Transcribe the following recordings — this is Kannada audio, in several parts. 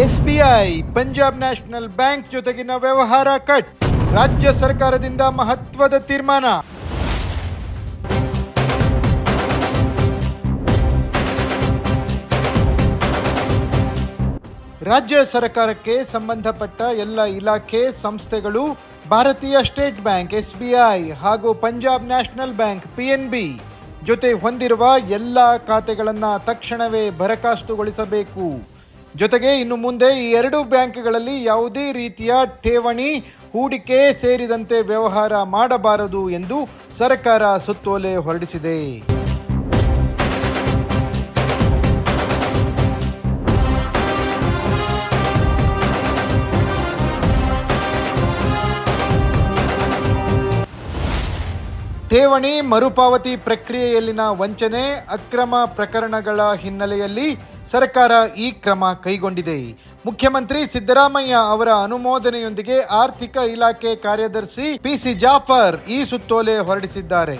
ಎಸ್ಬಿಐ, ಪಂಜಾಬ್ ನ್ಯಾಷನಲ್ ಬ್ಯಾಂಕ್ ಜೊತೆಗಿನ ವ್ಯವಹಾರ ಕಟ್, ರಾಜ್ಯ ಸರ್ಕಾರದಿಂದ ಮಹತ್ವದ ತೀರ್ಮಾನ. ರಾಜ್ಯ ಸರ್ಕಾರಕ್ಕೆ ಸಂಬಂಧಪಟ್ಟ ಎಲ್ಲ ಇಲಾಖೆ ಸಂಸ್ಥೆಗಳು, ಭಾರತೀಯ ಸ್ಟೇಟ್ ಬ್ಯಾಂಕ್, ಎಸ್ಬಿಐ ಹಾಗೂ ಪಂಜಾಬ್ ನ್ಯಾಷನಲ್ ಬ್ಯಾಂಕ್ ಪಿಎನ್ಬಿ ಜೊತೆ ಹೊಂದಿರುವ ಎಲ್ಲ ಖಾತೆಗಳನ್ನು ತಕ್ಷಣವೇ ಬರಖಾಸ್ತುಗೊಳಿಸಬೇಕು ಜೊತೆಗೆ ಇನ್ನು ಮುಂದೆ ಈ ಎರಡು ಬ್ಯಾಂಕ್ಗಳಲ್ಲಿ ಯಾವುದೇ ರೀತಿಯ ಠೇವಣಿ, ಹೂಡಿಕೆ ಸೇರಿದಂತೆ ವ್ಯವಹಾರ ಮಾಡಬಾರದು ಎಂದು ಸರ್ಕಾರ ಸುತ್ತೋಲೆ ಹೊರಡಿಸಿದೆ. ಠೇವಣಿ ಮರುಪಾವತಿ ಪ್ರಕ್ರಿಯೆಯಲ್ಲಿನ ವಂಚನೆ, ಅಕ್ರಮ ಪ್ರಕರಣಗಳ ಹಿನ್ನೆಲೆಯಲ್ಲಿ ಸರ್ಕಾರ ಈ ಕ್ರಮ ಕೈಗೊಂಡಿದೆ. ಮುಖ್ಯಮಂತ್ರಿ ಸಿದ್ದರಾಮಯ್ಯ ಅವರ ಅನುಮೋದನೆಯೊಂದಿಗೆ ಆರ್ಥಿಕ ಇಲಾಖೆ ಕಾರ್ಯದರ್ಶಿ ಪಿಸಿ ಜಾಫರ್ ಈ ಸುತ್ತೋಲೆ ಹೊರಡಿಸಿದ್ದಾರೆ.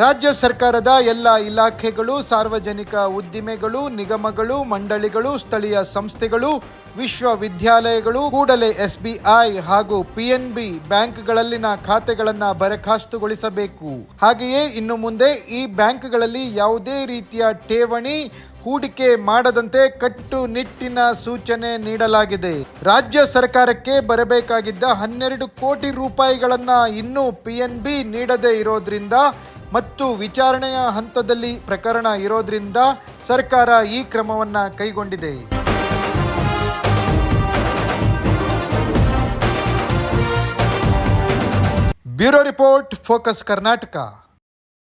ರಾಜ್ಯ ಸರ್ಕಾರದ ಎಲ್ಲ ಇಲಾಖೆಗಳು, ಸಾರ್ವಜನಿಕ ಉದ್ದಿಮೆಗಳು, ನಿಗಮಗಳು, ಮಂಡಳಿಗಳು, ಸ್ಥಳೀಯ ಸಂಸ್ಥೆಗಳು, ವಿಶ್ವವಿದ್ಯಾಲಯಗಳು, ಕೂಡಲೇ ಎಸ್ಬಿಐ ಹಾಗೂ ಪಿಎನ್ಬಿ ಬ್ಯಾಂಕ್ಗಳಲ್ಲಿನ ಖಾತೆಗಳನ್ನು ಬರಖಾಸ್ತುಗೊಳಿಸಬೇಕು ಹಾಗೆಯೇ ಇನ್ನು ಮುಂದೆ ಈ ಬ್ಯಾಂಕ್ಗಳಲ್ಲಿ ಯಾವುದೇ ರೀತಿಯ ಠೇವಣಿ ಹೂಡಿಕೆ ಮಾಡದಂತೆ ಕಟ್ಟುನಿಟ್ಟಿನ ಸೂಚನೆ ನೀಡಲಾಗಿದೆ. ರಾಜ್ಯ ಸರ್ಕಾರಕ್ಕೆ ಬರಬೇಕಾಗಿದ್ದ ಹನ್ನೆರಡು ಕೋಟಿ ರೂಪಾಯಿಗಳನ್ನು ಇನ್ನೂ ಪಿಎನ್ಬಿ ನೀಡದೇ ಇರೋದ್ರಿಂದ ಮತ್ತು ವಿಚಾರಣೆಯ ಹಂತದಲ್ಲಿ ಪ್ರಕರಣ ಇರೋದ್ರಿಂದ ಸರ್ಕಾರ ಈ ಕ್ರಮವನ್ನ ಕೈಗೊಂಡಿದೆ. Bureau report focus Karnataka.